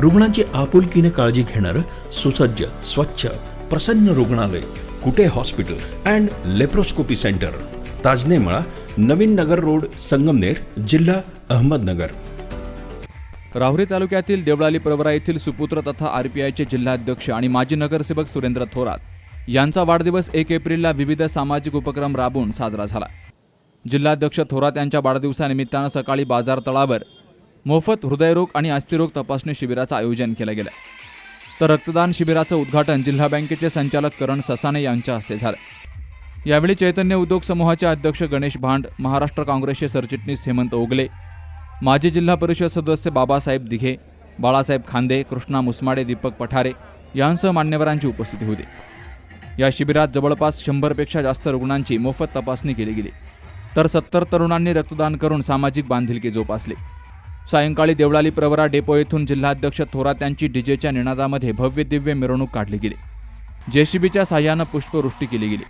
रुग्णांची आपुलकीने काळजी घेणारं सुसज्ज स्वच्छ प्रसन्न रुग्णालय Kute hospital and laparoscopy centre. Tajnemala Navin Nagar road Sangamner जिल्हा अहमदनगर. राहुरी तालुक्यातील देवळाली प्रवरा येथील सुपुत्र तथा आर पी आयचे जिल्हाध्यक्ष आणि माजी नगरसेवक सुरेंद्र थोरात यांचा वाढदिवस एक एप्रिलला विविध सामाजिक उपक्रम राबवून साजरा झाला. जिल्हाध्यक्ष थोरात यांच्या वाढदिवसानिमित्तानं सकाळी बाजार तळावर मोफत हृदयरोग आणि अस्थिरोग तपासणी शिबिराचं आयोजन केलं गेलं. तर रक्तदान शिबिराचं उद्घाटन जिल्हा बँकेचे संचालक करण ससाने यांच्या हस्ते झालं. यावेळी चैतन्य उद्योग समूहाचे अध्यक्ष गणेश भांड महाराष्ट्र काँग्रेसचे सरचिटणीस हेमंत ओगले माजी जिल्हा परिषद सदस्य बाबासाहेब दिघे बाळासाहेब खांदे कृष्णा मुसमाडे दीपक पठारे यांसह मान्यवरांची उपस्थिती होती. या शिबिरात जवळपास शंभरपेक्षा जास्त रुग्णांची मोफत तपासणी केली गेली. तर सत्तर तरुणांनी रक्तदान करून सामाजिक बांधिलकी जोपासली. सायंकाळी देवळाली प्रवरा डेपो येथून जिल्हाध्यक्ष थोरात यांची डीजेच्या निनादामध्ये भव्य दिव्य मिरवणूक काढली गेली. जेसीबीच्या साह्यानं पुष्पवृष्टी केली गेली.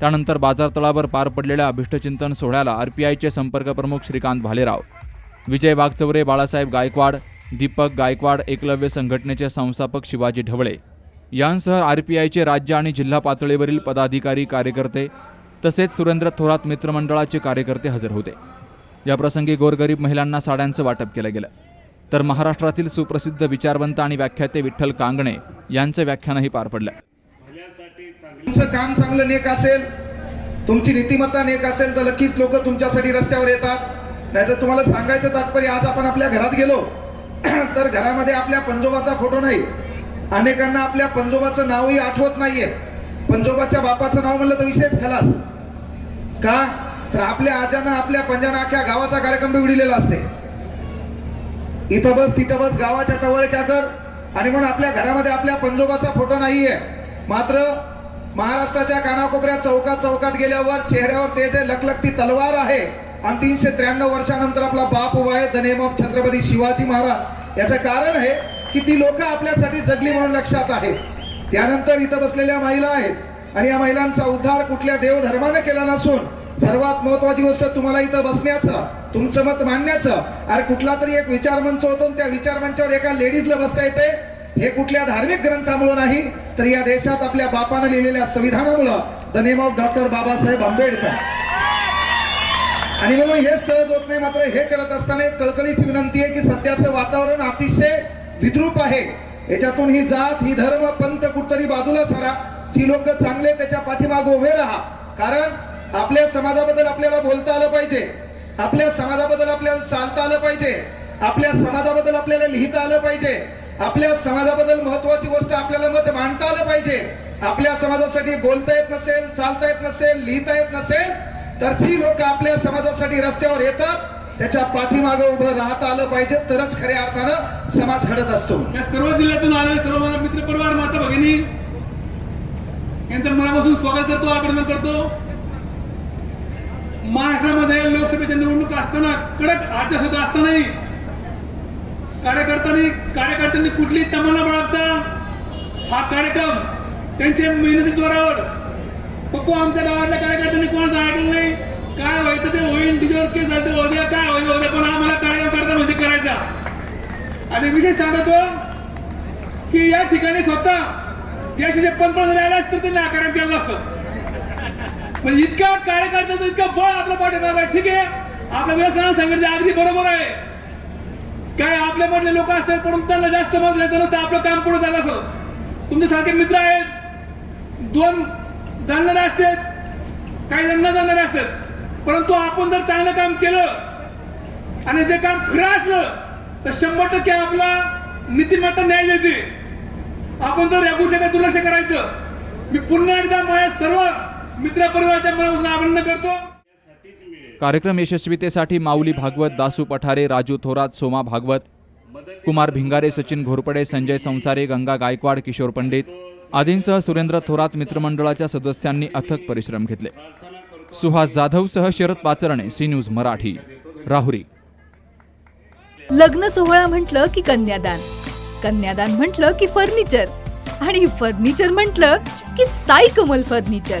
त्यानंतर बाजारतळावर पार पडलेल्या अभिष्टचिंतन सोहळ्याला आरपीआयचे संपर्क प्रमुख श्रीकांत भालेराव विजय वाघचौरे बाळासाहेब गायकवाड दीपक गायकवाड एकलव्य संघटनेचे संस्थापक शिवाजी ढवळे यांसह आरपीआयचे राज्य आणि जिल्हा पातळीवरील पदाधिकारी कार्यकर्ते तसेच सुरेंद्र थोरात मित्रमंडळाचे कार्यकर्ते हजर होते. याप्रसंगी गोरगरीब महिलांना साड्यांचं वाटप केलं गेलं. तर महाराष्ट्रातील सुप्रसिद्ध विचारवंत आणि व्याख्याते विठ्ठल कांगणे यांचं व्याख्यानही पार पडलं. तुमचं काम चांगलं नेक असेल तुमची नीतिमत्ता नेक असेल तर नक्कीच लोक तुमच्यासाठी रस्त्यावर येतात. नाहीतर तुम्हाला सांगायचं तात्पर्य आज आपण आपल्या घरात गेलो तर घरामध्ये आपल्या पंजोबाचा फोटो नाही. अनेकांना आपल्या पंजोबाचं नावही आठवत नाहीये. पंजोबाच्या बापाचं नाव म्हणलं तर विशेष खलास. का? तर आपल्या आजानं आपल्या पंजानाख्या गावाचा कार्यक्रम बिघडिलेला असते. इथं बस तिथं बस गावाच्या टवळक्या कर? आणि म्हणून आपल्या घरामध्ये आपल्या पंजोबाचा फोटो नाहीये. मात्र महाराष्ट्राच्या कानाकोपऱ्या चौकात चौकात गेल्यावर चेहऱ्यावर ते जे लखलखती तलवार आहे आणि तीनशे त्र्याण्णव वर्षानंतर आपला बाप उभा आहे द छत्रपती शिवाजी महाराज. याचं कारण आहे की ती लोक आपल्यासाठी जगली म्हणून लक्षात आहे त्यानंतर इथं बसलेल्या महिला आहेत. आणि या महिलांचा उद्धार कुठल्या देवधर्मानं केला नसून सर्वात महत्वाची गोष्ट तुम्हाला इथं बसण्याचं तुमचं मत मांडण्याचं अरे कुठला तरी एक विचार मंच होतो त्या विचार मंचावर एका लेडीजला बसता येते. हे कुठल्या धार्मिक ग्रंथामुळे नाही तर या देशात आपल्या बापानं लिहिलेल्या संविधानामुळं the name of doctor Babasaheb Ambedkar. आणि म्हणून हे सहज होत नाही मात्र हे करत असताना एक कळकळीची विनंती आहे की सध्याचं वातावरण अतिशय विद्रूप आहे. याच्यातून ही जात ही धर्म पंथ कुठतरी बाजूला सारा. जी लोक चांगले त्याच्या पाठीमागे उभे राहा. कारण आपल्या समाजाबद्दल आपल्याला बोलता आलं पाहिजे. आपल्या समाजाबद्दल आपल्याला चालता आलं पाहिजे. आपल्या समाजाबद्दल आपल्याला लिहिता आलं पाहिजे. आपल्या समाजाबद्दल महत्वाची गोष्ट आपल्याला मत मांडता आलं पाहिजे. आपल्या समाजासाठी बोलता येत नसेल चालता येत नसेल लिहिता येत नसेल तर जी लोक आपल्या समाजासाठी रस्त्यावर येतात. त्याच्या पाठीमागे उभं राहता आलं पाहिजे. तरच खऱ्या अर्थानं समाज घडत असतो. या सर्व जिल्ह्यातून आलेले सर्व माझा मित्र परिवार माता भगिनी यांचं मनापासून स्वागत करतो अभिनंदन करतो. महाराष्ट्रामध्ये लोकसभेच्या निवडणूक असताना कडक आचारसंहिता असतानाही कार्यकर्त्यांनी कार्यकर्त्यांनी कुठली तमन्ना बाळगता? हा कार्यक्रम त्यांच्या मेहनती जोरावर. पप्पू आमच्या गावातल्या कार्यकर्त्यांनी कोणाचं ऐकलं नाही? काय व्हायचं ते होईल तिच्यावर केस झालं ते उद्या काय होईल उद्या पण आम्हाला कार्यक्रम करता म्हणजे करायचा. आणि विशेष सांगतो की या ठिकाणी स्वतः देशाचे पंतप्रधान राहिला असतं त्यांनी कार्यक्रम केलं असतं. पण इतका कार्यकर्त्याचं इतकं बळ आपल्या पाठीमागे ठीक आहे? आपल्या व्यवस्थानं सांगितलं अगदी बरोबर आहे. काय आपल्या मधले लोक असतात पण त्यांना जास्त मत द्यायचं नसतं आपलं काम पुढे झालं असं. तुमच्यासारखे मित्र आहेत. दोन जाणणारे असतात. काही जण न जाणणारे असतात. परंतु आपण जर चांगलं काम केलं आणि ते काम खरं असलं तर शंभर टक्के आपला नीतिमत्ता न्याय देते आपण जर या गोष्टीकडे दुर्लक्ष करायचं मी पुन्हा एकदा माझ्या सर्व मित्र परिवाराच्या मनापासून अभिनंदन करतो. कार्यक्रम यशस्वीतेसाठी माऊली भागवत दासू पठारे राजू थोरात सोमा भागवत कुमार भिंगारे सचिन घोरपडे संजय संसारे गंगा गायकवाड किशोर पंडित आदींसह सुरेंद्र थोरात मित्रमंडळाच्या सदस्यांनी अथक परिश्रम घेतले. सुहास जाधवसह शरद पाचरणे सी न्यूज मराठी राहुरी. लग्न सोहळा म्हटलं की कन्यादान कन्यादान म्हटलं की फर्निचर आणि फर्निचर म्हटलं की साई कमल फर्निचर.